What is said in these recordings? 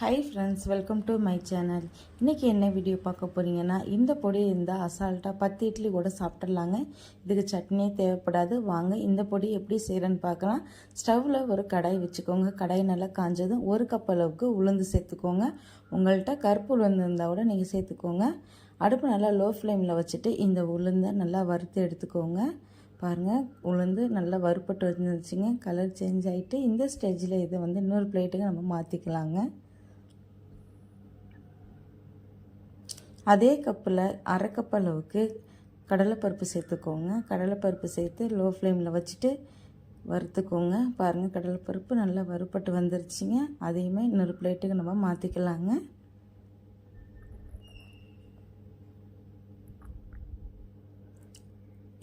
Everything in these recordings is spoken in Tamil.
Hi friends welcome to my channel இன்றைக்கி என்ன வீடியோ பார்க்க போகிறீங்கன்னா இந்த பொடி இருந்தால் அசால்ட்டாக பத்து இட்லி கூட சாப்பிட்றலாங்க இதுக்கு சட்னியே தேவைப்படாது. வாங்க இந்த பொடி எப்படி செய்கிறேன்னு பார்க்கலாம். ஸ்டவ்வில் ஒரு கடாய் வச்சுக்கோங்க. கடாய் நல்லா காஞ்சதும் ஒரு கப் அளவுக்கு உளுந்து சேர்த்துக்கோங்க. உங்கள்கிட்ட கருப்பு உளுந்து இருந்தால் கூட நீங்கள் சேர்த்துக்கோங்க. அடுப்பு நல்லா லோ ஃப்ளேமில் வச்சுட்டு இந்த உளுந்தை நல்லா வறுத்து எடுத்துக்கோங்க. பாருங்கள் உளுந்து நல்லா வறுப்பட்டு வந்துச்சுங்க கலர் சேஞ்ச் ஆகிட்டு இந்த ஸ்டேஜில் இதை வந்து இன்னொரு பிளேட்டுக்கு நம்ம மாற்றிக்கலாங்க அதே கப்பில் அரை கப் அளவுக்கு கடலைப்பருப்பு சேர்த்துக்கோங்க. கடலைப்பருப்பு சேர்த்து லோ ஃப்ளேமில் வச்சுட்டு வறுத்துக்கோங்க. பாருங்கள் கடலைப்பருப்பு நல்லா வறுப்பட்டு வந்துருச்சுங்க. அதையுமே இன்னொரு பிளேட்டுக்கு நம்ம மாற்றிக்கலாங்க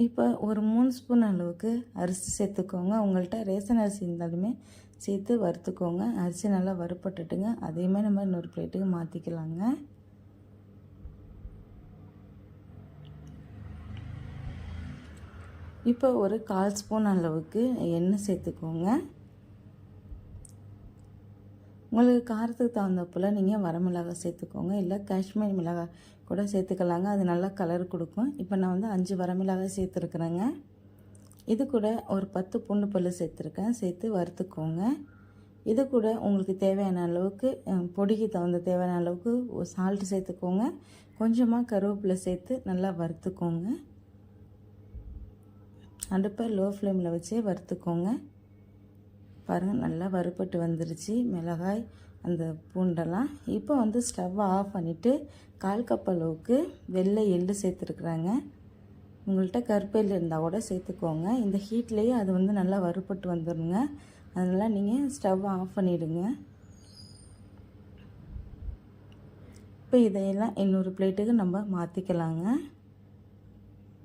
இப்போ ஒரு மூணு ஸ்பூன் அளவுக்கு அரிசி சேர்த்துக்கோங்க. உங்கள்கிட்ட ரேஷன் அரிசி இருந்தாலுமே சேர்த்து வறுத்துக்கோங்க. அரிசி நல்லா வறுப்பட்டுட்டுங்க அதையுமே நம்ம இன்னொரு பிளேட்டுக்கு மாற்றிக்கலாங்க இப்போ ஒரு கால் ஸ்பூன் அளவுக்கு எண்ணெய் சேர்த்துக்கோங்க. உங்களுக்கு காரத்துக்கு தகுந்தப்பில் நீங்கள் வரமிளகாய் சேர்த்துக்கோங்க. இல்லை காஷ்மீர் மிளகாய் கூட சேர்த்துக்கலாங்க. அது நல்லா கலர் கொடுக்கும். இப்போ நான் வந்து அஞ்சு வரமிளகாய் சேர்த்துருக்குறேங்க. இது கூட ஒரு பத்து பூண்டு பல் சேர்த்துருக்கேன். சேர்த்து வறுத்துக்கோங்க. இது கூட உங்களுக்கு தேவையான அளவுக்கு பொடிக்கு தகுந்த தேவையான அளவுக்கு சால்ட்டு சேர்த்துக்கோங்க. கொஞ்சமாக கருவேப்பிலை சேர்த்து நல்லா வறுத்துக்கோங்க. அடுப்பை லோ ஃப்ளேமில் வச்சே வறுத்துக்கோங்க. பாருங்கள் நல்லா வறுப்பட்டு வந்துருச்சு. மிளகாய் அந்த பூண்டெல்லாம். இப்போ வந்து ஸ்டவ்வை ஆஃப் பண்ணிவிட்டு கால் கப் அளவுக்கு வெள்ளை எள்ளு சேர்த்துருக்குறாங்க. உங்கள்கிட்ட கருப்பையில் இருந்தால் கூட சேர்த்துக்கோங்க. இந்த ஹீட்லேயே அது வந்து நல்லா வறுப்பட்டு வந்துடுங்க அதனால் நீங்கள் ஸ்டவ்வை ஆஃப் பண்ணிவிடுங்க இப்போ இதையெல்லாம் இன்னொரு பிளேட்டுக்கு நம்ம மாற்றிக்கலாங்க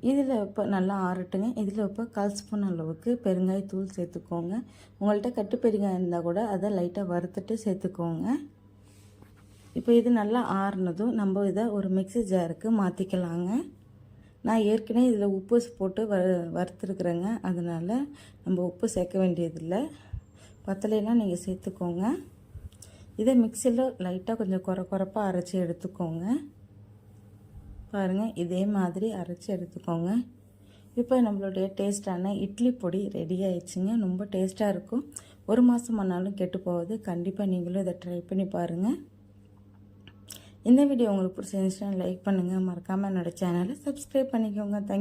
இதில் இப்போ நல்லா ஆறட்டுங்க. இதில் இப்போ கால் ஸ்பூன் அளவுக்கு பெருங்காயத்தூள் சேர்த்துக்கோங்க. உங்கள்கிட்ட கட்டு பெருங்காயம் இருந்தால் கூட அதை லைட்டாக வறுத்துட்டு சேர்த்துக்கோங்க. இப்போ இது நல்லா ஆறுனதும் நம்ம இதை ஒரு மிக்சி ஜாருக்கு மாற்றிக்கலாங்க நான் ஏற்கனவே இதில் உப்பு போட்டு வ வறுத்துருக்குறேங்க. அதனால் நம்ம உப்பு சேர்க்க வேண்டியதில்லை. பத்தலைனா நீங்கள் சேர்த்துக்கோங்க. இதை மிக்சியில் லைட்டாக கொஞ்சம் குறை குறைப்பாக அரைச்சி எடுத்துக்கோங்க. பாருங்கள் இதே மாதிரி அரைச்சி எடுத்துக்கோங்க. இப்போ நம்மளுடைய டேஸ்ட்டான இட்லி பொடி ரெடி ஆயிடுச்சுங்க. ரொம்ப டேஸ்ட்டாக இருக்கும். ஒரு மாதம் ஆனாலும் கெட்டு போகுது. கண்டிப்பாக நீங்களும் இதை ட்ரை பண்ணி பாருங்கள் இந்த வீடியோ உங்களுக்கு பிடிச்சிருந்துச்சுன்னா லைக் பண்ணுங்கள் மறக்காமல் என்னோடய சேனலை சப்ஸ்கிரைப் பண்ணிக்கோங்க. தேங்க்